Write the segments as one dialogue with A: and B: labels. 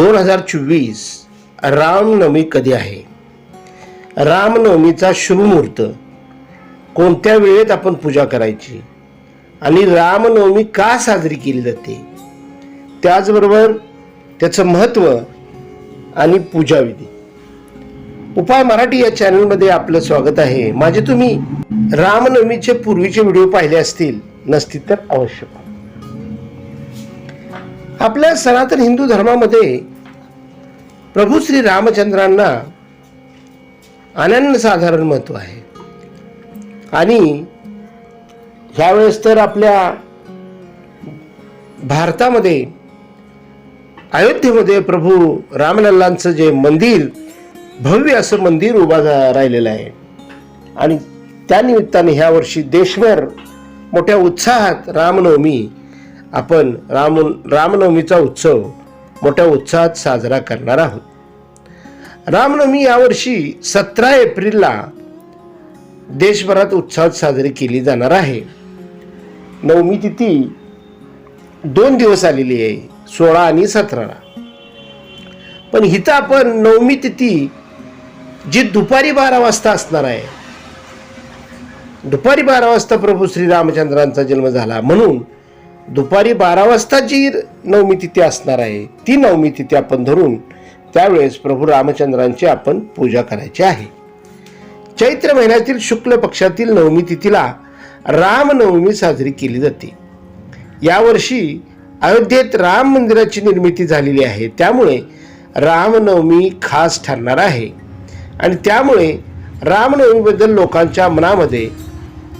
A: दोन हजार चोवीस रामनवमी कधी आहे? रामनवमीचा शुभमुहूर्त. कोणत्या वेळेत आपण पूजा करायची? आणि रामनवमी का साजरी केली जाते? त्याचबरोबर त्याचं महत्त्व आणि पूजाविधी. उपाय मराठी या चॅनलमध्ये आपलं स्वागत आहे. माझे तुम्ही रामनवमीचे पूर्वीचे व्हिडिओ पाहिले असतील नसतील तर आवश्यक आपल्या सनातन हिंदू धर्मामध्ये प्रभू श्री रामचंद्रांना अनन्यसाधारण महत्त्व आहे. आणि ह्यावेळेस तर आपल्या भारतामध्ये अयोध्येमध्ये प्रभू रामलल्लांचं जे मंदिर भव्य असं मंदिर उभा राहिलेलं आहे. आणि त्या निमित्ताने ह्या वर्षी देशभर मोठ्या उत्साहात रामनवमी आपण राम रामनवमीचा उत्सव मोठ्या उत्साहात साजरा करणार आहोत. रामनवमी यावर्षी सतरा एप्रिलला देशभरात उत्साहात साजरी केली जाणार आहे. नवमी तिथी दोन दिवस आलेली आहे सोळा आणि सतराला पण हिथं आपण नवमी तिथी जी दुपारी बारा वाजता असणार आहे दुपारी बारा वाजता प्रभू श्री रामचंद्रांचा जन्म झाला म्हणून दुपारी बारा वाजता जी नवमी तिथी असणार आहे ती नवमी तिथी आपण धरून त्यावेळेस प्रभू रामचंद्रांची आपण पूजा करायची आहे. चैत्र महिन्यातील शुक्ल पक्षातील नवमी तिथीला रामनवमी साजरी केली जाते. यावर्षी अयोध्येत राम मंदिराची निर्मिती झालेली आहे. त्यामुळे रामनवमी खास ठरणार आहे. आणि त्यामुळे रामनवमीबद्दल लोकांच्या मनामध्ये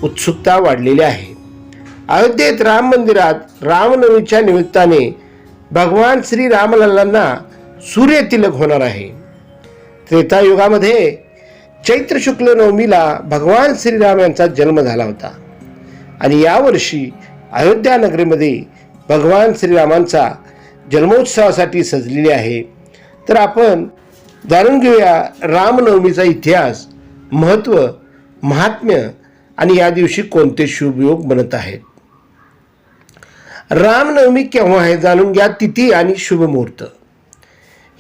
A: उत्सुकता वाढलेली आहे. अयोध्येत राम मंदिरात रामनवमीच्या निमित्ताने भगवान श्री रामलल्लांना सूर्यतिलक होणार आहे. त्रेतायुगामध्ये चैत्र शुक्ल नवमीला भगवान श्रीराम यांचा जन्म झाला होता. आणि यावर्षी अयोध्या नगरीमध्ये भगवान श्रीरामांचा जन्मोत्सवासाठी सजलेली आहे. तर आपण जाणून घेऊया रामनवमीचा इतिहास महत्त्व महात्म्य आणि या दिवशी कोणते शुभयोग बनत आहेत. रामनवमी केव्हा आहे? जाणून घ्या तिथी आणि शुभमुहूर्त.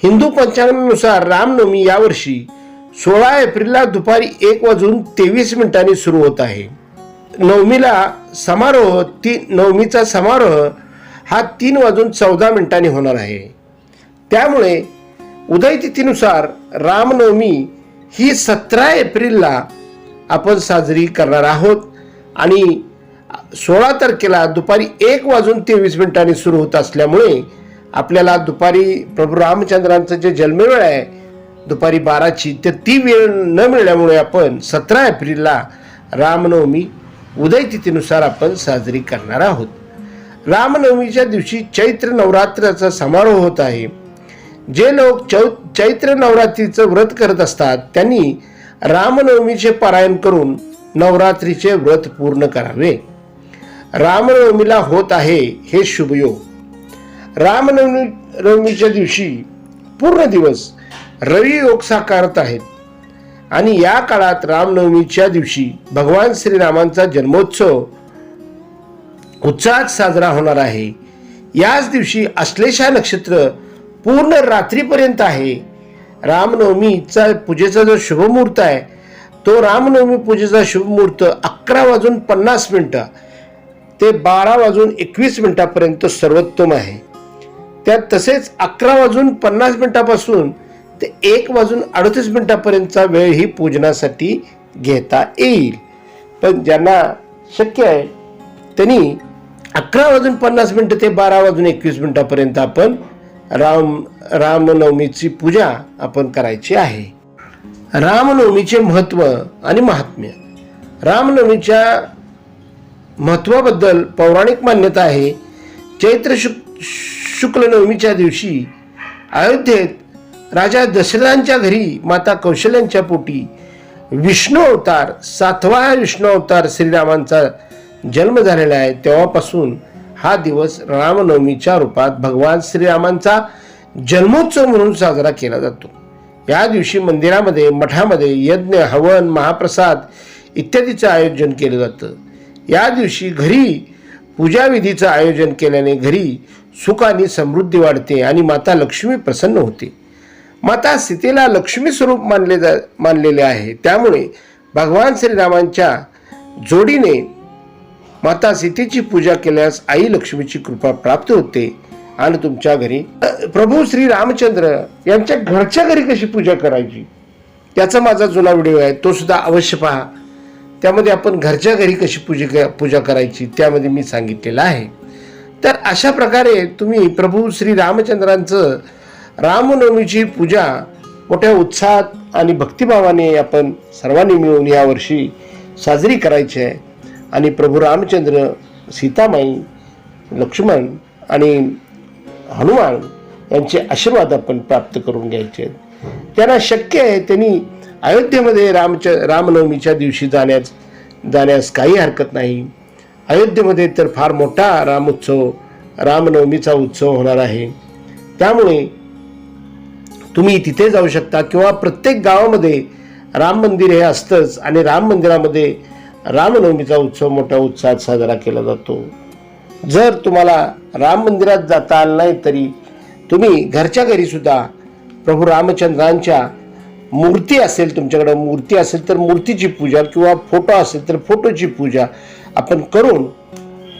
A: हिंदू पंचांगानुसार रामनवमी यावर्षी सोळा एप्रिलला दुपारी एक वाजून तेवीस मिनिटांनी सुरू होत आहे. नवमीला समारोह ती नवमीचा समारोह हा तीन वाजून चौदा मिनिटांनी होणार आहे. त्यामुळे उदयतिथीनुसार रामनवमी ही सतरा एप्रिलला आपण साजरी करणार आहोत आणि सोळा तारखेला दुपारी एक वाजून तेवीस मिनिटांनी सुरू होत असल्यामुळे आपल्याला दुपारी प्रभू रामचंद्रांचं जे जन्मवेळ आहे दुपारी बाराची तर ती वेळ न मिळाल्यामुळे आपण सतरा एप्रिलला रामनवमी उदय तिथीनुसार आपण साजरी करणार आहोत. रामनवमीच्या दिवशी चैत्र नवरात्राचा समारोह होत आहे. जे लोक चौ चैत्र नवरात्रीचं व्रत करत असतात त्यांनी रामनवमीचे पारायण करून नवरात्रीचे व्रत पूर्ण करावे. रामनवमीला होत आहे हे शुभयोग रामनवमी नवमीच्या दिवशी पूर्ण दिवस रवी योग साकारत आहेत. आणि या काळात रामनवमीच्या दिवशी भगवान श्रीरामांचा जन्मोत्सव उत्साहात साजरा होणार आहे. याच दिवशी अश्लेषा नक्षत्र पूर्ण रात्रीपर्यंत आहे. रामनवमीचा पूजेचा जो शुभमुहूर्त आहे तो रामनवमी पूजेचा शुभमुहूर्त अकरा वाजून पन्नास मिनटं ते बारा वाजून एकवीस मिनटापर्यंत सर्वोत्तम आहे. त्यात तसेच अकरा वाजून पन्नास मिनिटापासून ते एक वाजून अडतीस मिनिटापर्यंतचा वेळ ही पूजनासाठी घेता येईल. पण ज्यांना शक्य आहे त्यांनी अकरा वाजून पन्नास मिनटं ते बारा वाजून एकवीस मिनिटापर्यंत आपण राम रामनवमीची पूजा आपण करायची आहे. रामनवमीचे महत्त्व आणि महात्म्य. रामनवमीच्या महत्त्वाबद्दल पौराणिक मान्यता आहे चैत्र शुक शुक्ल नवमीच्या दिवशी अयोध्येत राजा दशरथांच्या घरी माता कौशल्यांच्या पोटी विष्णू अवतार सातवा विष्णू अवतार श्रीरामांचा जन्म झालेला आहे. तेव्हापासून हा दिवस रामनवमीच्या रूपात भगवान श्रीरामांचा जन्मोत्सव म्हणून साजरा केला जातो. या दिवशी मंदिरामध्ये मठामध्ये यज्ञ हवन महाप्रसाद इत्यादीचं आयोजन केलं जातं. या दिवशी घरी पूजाविधीचं आयोजन केल्याने घरी सुख आणि समृद्धी वाढते आणि माता लक्ष्मी प्रसन्न होते. माता सीतेला लक्ष्मी स्वरूप मानले जा मानलेले आहे. त्यामुळे भगवान श्रीरामांच्या जोडीने माता सीतेची पूजा केल्यास आई लक्ष्मीची कृपा प्राप्त होते आणि तुमच्या घरी प्रभू श्री रामचंद्र यांच्या घरच्या घरी कशी पूजा करायची? त्याचा माझा जुना व्हिडिओ आहे. तो सुद्धा अवश्य पहा. त्यामध्ये आपण घरच्या घरी कशी पूजे पूजा करायची त्यामध्ये मी सांगितलेलं आहे. तर अशा प्रकारे तुम्ही प्रभू श्री रामचंद्रांचं रामनवमीची पूजा मोठ्या उत्साहात आणि भक्तिभावाने आपण सर्वांनी मिळून यावर्षी साजरी करायची आहे. आणि प्रभू रामचंद्र सीतामाई लक्ष्मण आणि हनुमान यांचे आशीर्वाद आपण प्राप्त करून घ्यायचे आहेत. त्यांना शक्य आहे त्यांनी अयोध्येमध्ये रामच रामनवमीच्या दिवशी जाण्यास जाण्यास काही हरकत नाही. अयोध्येमध्ये तर फार मोठा रामोत्सव रामनवमीचा उत्सव होणार आहे. त्यामुळे तुम्ही तिथे जाऊ शकता किंवा प्रत्येक गावामध्ये राम मंदिर हे असतंच आणि राम मंदिरामध्ये रामनवमीचा उत्सव मोठ्या उत्साहात साजरा केला जातो. जर तुम्हाला राम मंदिरात जाता आलं नाही तरी तुम्ही घरच्या घरीसुद्धा प्रभू रामचंद्रांच्या मूर्ती असेल तुमच्याकडं मूर्ती असेल तर मूर्तीची पूजा किंवा फोटो असेल तर फोटोची पूजा आपण करून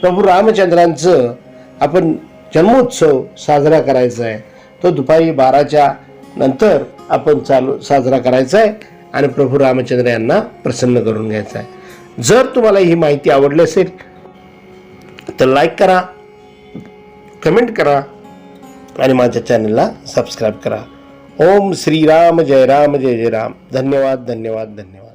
A: प्रभू रामचंद्रांचं आपण जन्मोत्सव साजरा करायचा आहे. तो दुपारी बाराच्या नंतर आपण चालू साजरा करायचा आहे आणि प्रभू रामचंद्र यांना प्रसन्न करून घ्यायचा आहे. जर तुम्हाला ही माहिती आवडली असेल तर लाईक करा कमेंट करा आणि माझ्या चॅनलला सबस्क्राईब करा. ओम श्रीराम जय राम जय जय राम. धन्यवाद धन्यवाद धन्यवाद.